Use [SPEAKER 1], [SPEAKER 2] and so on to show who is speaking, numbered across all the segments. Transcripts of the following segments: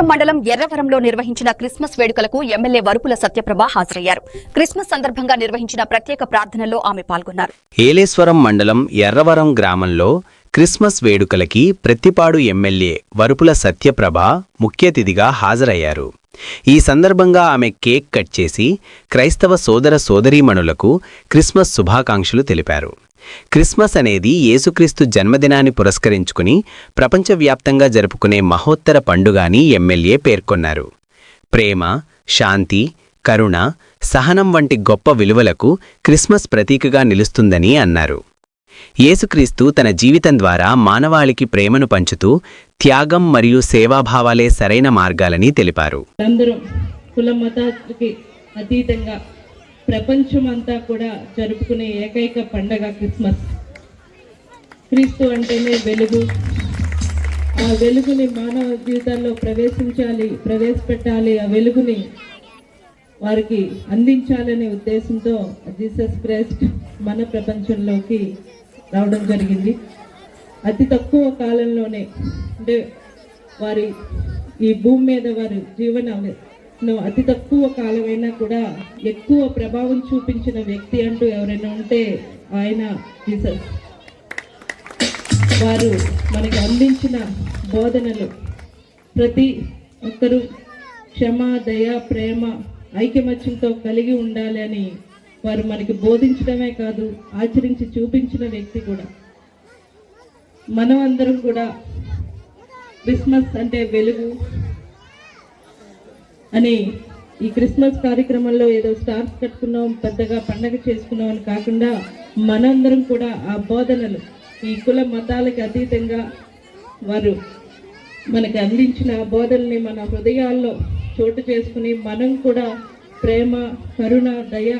[SPEAKER 1] మండలం ఎర్రవరంలో నిర్వహించిన క్రిస్మస్ వేడుకలకు ఎమ్మెల్యే వరుపుల సత్యప్రభ హాజరయ్యారు. క్రిస్మస్ సందర్భంగా నిర్వహించిన ప్రత్యేక ప్రార్థనలో ఆమె పాల్గొన్నారు.
[SPEAKER 2] ఏలేశ్వరం మండలం ఎర్రవరం గ్రామంలో క్రిస్మస్ వేడుకలకి ప్రత్తిపాడు ఎమ్మెల్యే వరుపుల సత్యప్రభ ముఖ్య అతిథిగా హాజరయ్యారు. ఈ సందర్భంగా ఆమె కేక్ కట్ చేసి క్రైస్తవ సోదర సోదరీమణులకు క్రిస్మస్ శుభాకాంక్షలు తెలిపారు. క్రిస్మస్ అనేది యేసుక్రీస్తు జన్మదినాన్ని పురస్కరించుకుని ప్రపంచవ్యాప్తంగా జరుపుకునే మహోత్తర పండుగ అని ఎమ్మెల్యే పేర్కొన్నారు. ప్రేమ శాంతి కరుణ సహనం వంటి గొప్ప విలువలకు క్రిస్మస్ ప్రతీకగా నిలుస్తుందని అన్నారు. యేసుక్రీస్తు తన జీవితం ద్వారా మానవాళికి ప్రేమను పంచుతూ త్యాగం మరియు సేవాభావాలే సరైన మార్గాలని తెలిపారు.
[SPEAKER 3] మతాలకి అతీతంగా ప్రపంచం అంతా కూడా జరుపుకునే ఏకైక పండగ క్రిస్మస్. క్రీస్తు అంటేనే వెలుగు. ఆ వెలుగుని మానవ జీవితాల్లో ప్రవేశించాలి ప్రవేశపెట్టాలి ఆ వెలుగుని వారికి అందించాలనే ఉద్దేశంతో జీసస్ క్రైస్ట్ మన ప్రపంచంలోకి రావడం జరిగింది. అతి తక్కువ కాలంలోనే అంటే వారి ఈ భూమి మీద వారి నువ్వు అతి తక్కువ కాలమైనా కూడా ఎక్కువ ప్రభావం చూపించిన వ్యక్తి అంటూ ఎవరైనా ఉంటే ఆయన జీసస్. వారు మనకి అందించిన బోధనలు ప్రతి ఒక్కరూ క్షమ దయ ప్రేమ ఐక్యమత్యంతో కలిగి ఉండాలి అని వారు మనకి బోధించడమే కాదు ఆచరించి చూపించిన వ్యక్తి కూడా. మనం అందరం కూడా క్రిస్మస్ అంటే వెలుగు అని ఈ క్రిస్మస్ కార్యక్రమంలో ఏదో స్టార్స్ కట్టుకున్నాం పెద్దగా పండగ చేసుకున్నాం అని కాకుండా మనందరం కూడా ఆ బోధనలు ఈ కుల మతాలకు అతీతంగా వారు మనకి అందించిన ఆ బోధనని మన హృదయాల్లో చోటు చేసుకుని మనం కూడా ప్రేమ కరుణ దయ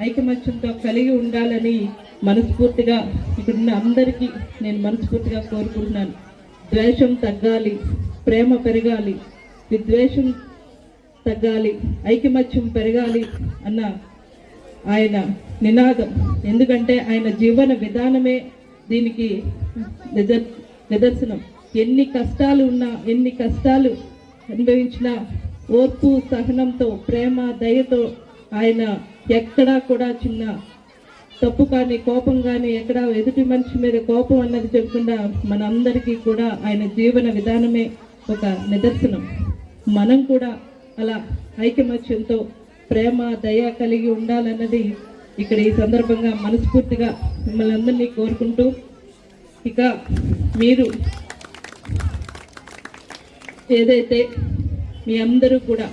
[SPEAKER 3] ఐకమత్యంతో కలిగి ఉండాలని మనస్ఫూర్తిగా ఇక్కడున్న అందరికీ నేను మనస్ఫూర్తిగా కోరుకుంటున్నాను. ద్వేషం తగ్గాలి ప్రేమ పెరగాలి విద్వేషం తగ్గాలి ఐకమత్యం పెరగాలి అన్న ఆయన నినాదం. ఎందుకంటే ఆయన జీవన విధానమే దీనికి నిదర్ నిదర్శనం. ఎన్ని కష్టాలు ఉన్నా ఎన్ని కష్టాలు అనుభవించినా ఓర్పు సహనంతో ప్రేమ దయతో ఆయన ఎక్కడా కూడా చిన్న తప్పు కానీ కోపం కానీ ఎక్కడ ఎదుటి మనిషి మీద కోపం అన్నది చెప్పకుండా మనందరికీ కూడా ఆయన జీవన విధానమే ఒక నిదర్శనం. మనం కూడా అలా ఐకమత్యంతో ప్రేమ దయ కలిగి ఉండాలన్నది ఇక్కడ ఈ సందర్భంగా మనస్ఫూర్తిగా మిమ్మల్ని అందరినీ కోరుకుంటూ ఇక మీరు ఏదైతే మీ అందరూ కూడా